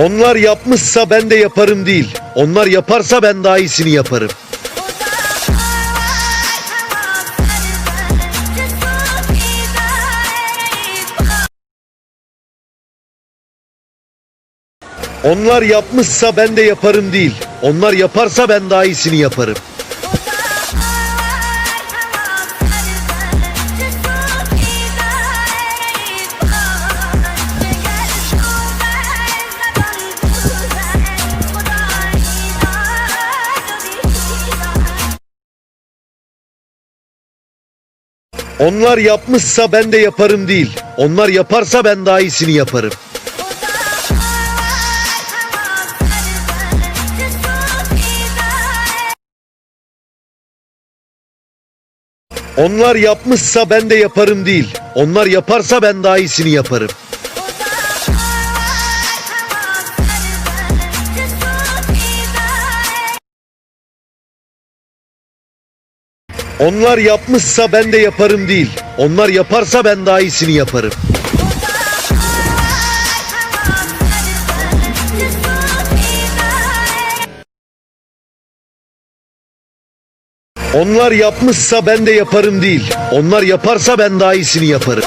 Onlar yapmışsa ben de yaparım değil. Onlar yaparsa ben daha iyisini yaparım. Onlar yapmışsa ben de yaparım değil. Onlar yaparsa ben daha iyisini yaparım. Onlar yapmışsa ben de yaparım değil. Onlar yaparsa ben daha iyisini yaparım. Onlar yapmışsa ben de yaparım değil. Onlar yaparsa ben daha iyisini yaparım. Onlar yapmışsa ben de yaparım değil. Onlar yaparsa ben daha iyisini yaparım. Onlar yapmışsa ben de yaparım değil. Onlar yaparsa ben daha iyisini yaparım.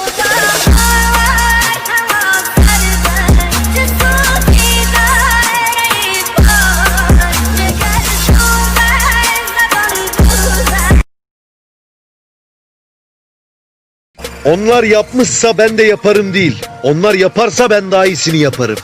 Onlar yapmışsa ben de yaparım değil. Onlar yaparsa ben daha iyisini yaparım.